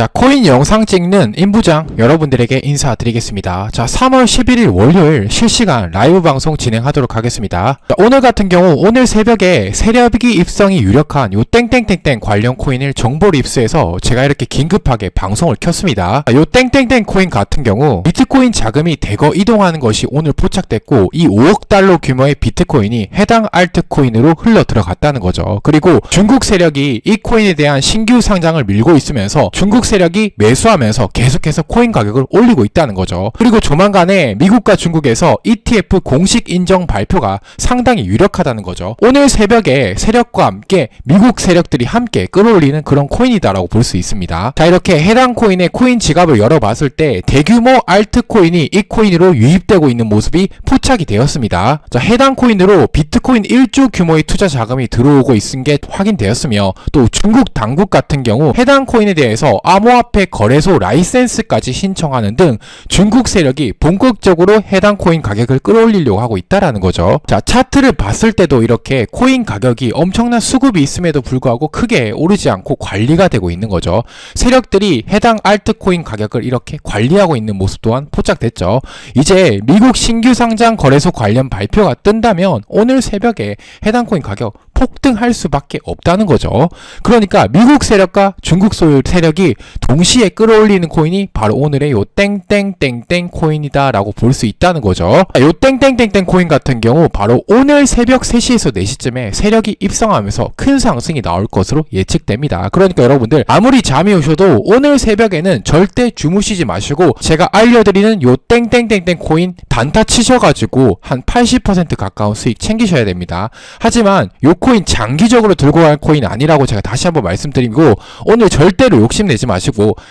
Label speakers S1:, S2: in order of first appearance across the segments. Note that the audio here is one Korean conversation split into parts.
S1: 자, 코인 영상 찍는 임부장 여러분들에게 인사드리겠습니다. 자, 3월 11일 월요일 실시간 라이브 방송 진행하도록 하겠습니다. 자, 오늘 같은 경우 오늘 새벽에 세력이 입성이 유력한 요 땡땡땡땡 관련 코인을 정보를 입수해서 제가 이렇게 긴급하게 방송을 켰습니다. 자, 요 땡땡땡 코인 같은 경우 비트코인 자금이 대거 이동하는 것이 오늘 포착됐고 이 5억 달러 규모의 비트코인이 해당 알트코인으로 흘러 들어갔다는 거죠. 그리고 중국 세력이 이 코인에 대한 신규 상장을 밀고 있으면서 중국 세력이 매수하면서 계속해서 코인 가격을 올리고 있다는 거죠. 그리고 조만간에 미국과 중국에서 ETF 공식 인정 발표가 상당히 유력하다는 거죠. 오늘 새벽에 세력과 함께 미국 세력들이 함께 끌어올리는 그런 코인이다라고 볼 수 있습니다. 자, 이렇게 해당 코인의 코인 지갑을 열어봤을 때 대규모 알트코인이 이 코인으로 유입되고 있는 모습이 포착이 되었습니다. 자, 해당 코인으로 비트코인 1조 규모의 투자 자금이 들어오고 있은 게 확인되었으며 또 중국 당국 같은 경우 해당 코인에 대해서 암호화폐 거래소 라이센스까지 신청하는 등 중국 세력이 본격적으로 해당 코인 가격을 끌어올리려고 하고 있다라는 거죠. 자, 차트를 봤을 때도 이렇게 코인 가격이 엄청난 수급이 있음에도 불구하고 크게 오르지 않고 관리가 되고 있는 거죠. 세력들이 해당 알트코인 가격을 이렇게 관리하고 있는 모습 또한 포착됐죠. 이제 미국 신규 상장 거래소 관련 발표가 뜬다면 오늘 새벽에 해당 코인 가격 폭등할 수밖에 없다는 거죠. 그러니까 미국 세력과 중국 소유 세력이 동시에 끌어올리는 코인이 바로 오늘의 요 땡땡땡땡 코인이다라고 볼 수 있다는 거죠. 요 땡땡땡땡 코인 같은 경우 바로 오늘 새벽 3시에서 4시쯤에 세력이 입성하면서 큰 상승이 나올 것으로 예측됩니다. 그러니까 여러분들 아무리 잠이 오셔도 오늘 새벽에는 절대 주무시지 마시고 제가 알려드리는 요 땡땡땡땡 코인 단타 치셔가지고 한 80% 가까운 수익 챙기셔야 됩니다. 하지만 요 코인 장기적으로 들고 갈 코인 아니라고 제가 다시 한번 말씀드리고 오늘 절대로 욕심내지 마시고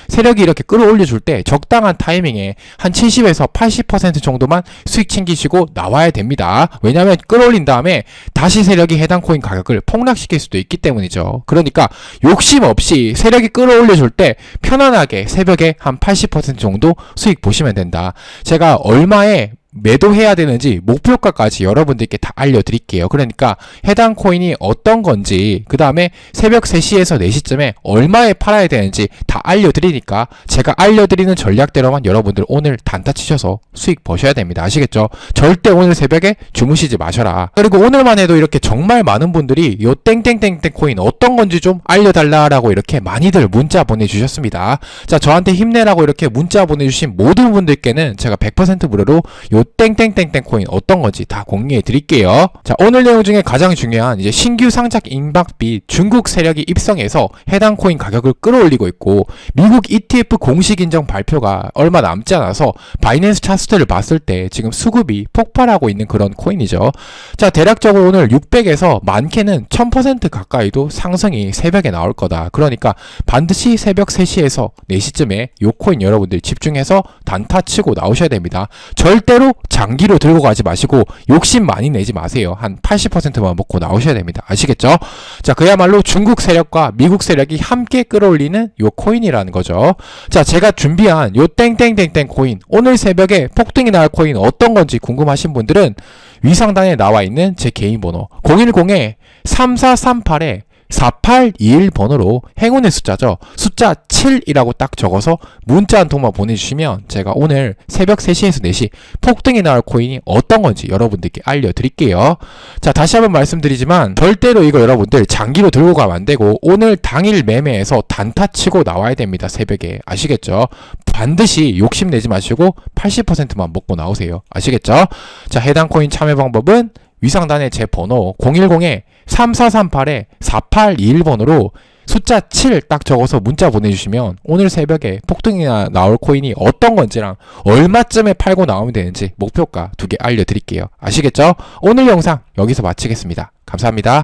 S1: 세력이 이렇게 끌어올려 줄 때 적당한 타이밍에 한 70에서 80% 정도만 수익 챙기시고 나와야 됩니다. 왜냐하면 끌어올린 다음에 다시 세력이 해당 코인 가격을 폭락시킬 수도 있기 때문이죠. 그러니까 욕심 없이 세력이 끌어올려 줄 때 편안하게 새벽에 한 80% 정도 수익 보시면 된다. 제가 얼마에 매도해야 되는지 목표가까지 여러분들께 다 알려드릴게요. 그러니까 해당 코인이 어떤 건지 그 다음에 새벽 3시에서 4시쯤에 얼마에 팔아야 되는지 다 알려드리니까 제가 알려드리는 전략대로만 여러분들 오늘 단타 치셔서 수익 버셔야 됩니다. 아시겠죠? 절대 오늘 새벽에 주무시지 마셔라. 그리고 오늘만 해도 이렇게 정말 많은 분들이 요 땡땡땡땡 코인 어떤 건지 좀 알려달라라고 이렇게 많이들 문자 보내주셨습니다. 자 저한테 힘내라고 이렇게 문자 보내주신 모든 분들께는 제가 100% 무료로 요 땡땡땡땡 코인 어떤 건지 다 공유해 드릴게요. 자, 오늘 내용 중에 가장 중요한 이제 신규 상장 임박비 중국 세력이 입성해서 해당 코인 가격을 끌어올리고 있고 미국 ETF 공식 인정 발표가 얼마 남지 않아서 바이낸스 차트를 봤을 때 지금 수급이 폭발하고 있는 그런 코인이죠. 자, 대략적으로 오늘 600에서 많게는 1000% 가까이도 상승이 새벽에 나올 거다. 그러니까 반드시 새벽 3시에서 4시쯤에 요 코인 여러분들 집중해서 단타 치고 나오셔야 됩니다. 절대로 장기로 들고 가지 마시고 욕심 많이 내지 마세요. 한 80%만 먹고 나오셔야 됩니다. 아시겠죠? 자, 그야말로 중국 세력과 미국 세력이 함께 끌어올리는 요 코인이라는 거죠. 자, 제가 준비한 요 땡땡땡땡 코인 오늘 새벽에 폭등이 나올 코인 어떤 건지 궁금하신 분들은 위상단에 나와 있는 제 개인 번호 010에 3438에 4821번으로 행운의 숫자죠. 숫자 7이라고 딱 적어서 문자 한 통만 보내주시면 제가 오늘 새벽 3시에서 4시 폭등이 나올 코인이 어떤 건지 여러분들께 알려드릴게요. 자, 다시 한번 말씀드리지만 절대로 이거 여러분들 장기로 들고 가면 안 되고 오늘 당일 매매에서 단타 치고 나와야 됩니다. 새벽에. 아시겠죠? 반드시 욕심내지 마시고 80%만 먹고 나오세요. 아시겠죠? 자, 해당 코인 참여 방법은 위상단의 제 번호 010에 3438에 4821번으로 숫자 7 딱 적어서 문자 보내주시면 오늘 새벽에 폭등이 나- 나올 코인이 어떤 건지랑 얼마쯤에 팔고 나오면 되는지 목표가 두 개 알려드릴게요. 아시겠죠? 오늘 영상 여기서 마치겠습니다. 감사합니다.